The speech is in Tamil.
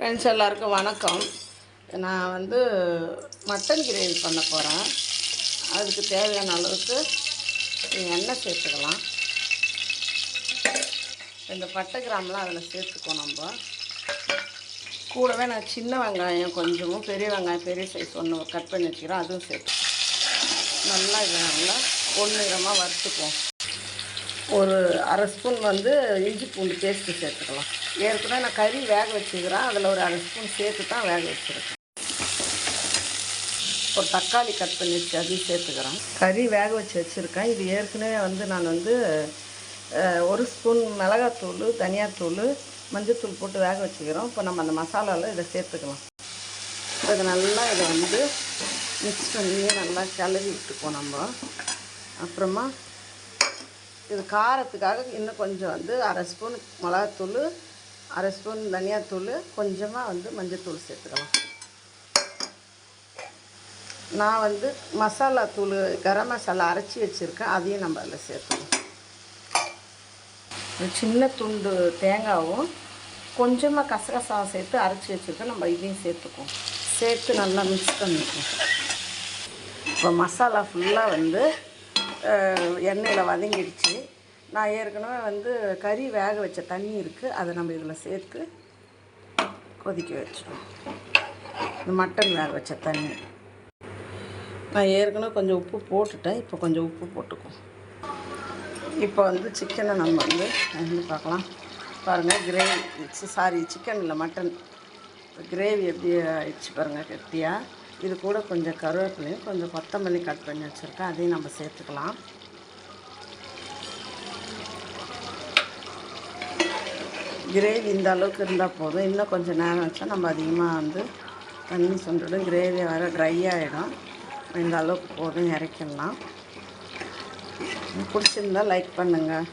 ஃப்ரெண்ட்ஸ் எல்லாருக்கும் வணக்கம். நான் வந்து மட்டன் கிரேவி பண்ண போகிறேன் அதுக்கு தேவையான அளவுக்கு எண்ணெய் சேர்த்துக்கலாம். இந்த பட்டை கிராம்லாம் அதில் சேர்த்துக்கோ நம்ம. கூடவே நான் சின்ன வெங்காயம் கொஞ்சமும் பெரிய வெங்காயம் பெரிய சைஸ் ஒன்று கட் பண்ணி வச்சுக்கிறேன். அதுவும் சேர்த்து நல்லா இதை நல்லா பொன்னிறமாக வறுத்துக்குவோம். ஒரு அரை ஸ்பூன் வந்து இஞ்சி பூண்டு பேஸ்ட்டு சேர்த்துக்கலாம். ஏற்கனவே நான் கறி வேக வச்சுக்கிறேன். அதில் ஒரு அரை ஸ்பூன் சேர்த்து தான் வேக வச்சுருக்கேன். ஒரு தக்காளி கட் பண்ணி வச்சு அதையும் சேர்த்துக்கிறேன். கறி வேக வச்சு வச்சுருக்கேன். இது ஏற்கனவே வந்து நான் வந்து ஒரு ஸ்பூன் மிளகாத்தூள் தனியாத்தூள் மஞ்சத்தூள் போட்டு வேக வச்சுக்கிறோம். இப்போ நம்ம அந்த மசாலாவில் இதை சேர்த்துக்கலாம். இது நல்லா இதை வந்து மிக்ஸ் பண்ணி நல்லா கிளறி விட்டுக்குவோம் நம்ம. அப்புறமா இது காரத்துக்காக இன்னும் கொஞ்சம் வந்து அரை ஸ்பூன் மிளகாத்தூள் அரை ஸ்பூன் தனியாத்தூள் கொஞ்சமாக வந்து மஞ்சத்தூள் சேர்த்துக்கலாம். நான் வந்து மசாலா தூள் கரம் மசாலா அரைச்சி வச்சுருக்கேன். அதையும் நம்ம அதில் சேர்த்துக்கணும் ஒரு சின்ன துண்டு தேங்காவும் கொஞ்சமாக கசகசாவும் சேர்த்து அரைச்சி வச்சுருக்கேன். நம்ம இதையும் சேர்த்துக்குவோம். சேர்த்து நல்லா மிக்ஸ் பண்ணிக்குவோம். இப்போ மசாலா ஃபுல்லாக வந்து எண்ணெயில் வதங்கிடுச்சு. நான் ஏற்கனவே வந்து கறி வேக வச்ச தண்ணி இருக்குது அதை நம்ம இதில் சேர்த்து கொதிக்க வச்சிடும் இந்த மட்டன் வேக வச்ச தண்ணி. நான் ஏற்கனவே கொஞ்சம் உப்பு போட்டுட்டேன். இப்போ கொஞ்சம் உப்பு போட்டுக்கும் இப்போ வந்து சிக்கனை நம்ம வந்து வந்து பார்க்கலாம். பாருங்கள் கிரேவி. சாரி சிக்கன் இல்லை மட்டன். கிரேவி எப்படி ஆயிடுச்சு பாருங்கள் கெட்டியாக இது கூட கொஞ்சம் கருவேப்பிலையும் கொஞ்சம் கொத்தமல்லி கட் பண்ணி வச்சுருக்கேன். அதையும் நம்ம சேர்த்துக்கலாம். கிரேவி இந்த அளவுக்கு இருந்தால் போதும். இன்னும் கொஞ்சம் நேரம் வச்சா நம்ம அதிகமாக வந்து தண்ணி சுண்டுடும் கிரேவி வர ட்ரை ஆகிடும் இந்த அளவுக்கு போதும் இறக்கிடலாம். பிடிச்சிருந்தா லைக் பண்ணுங்கள்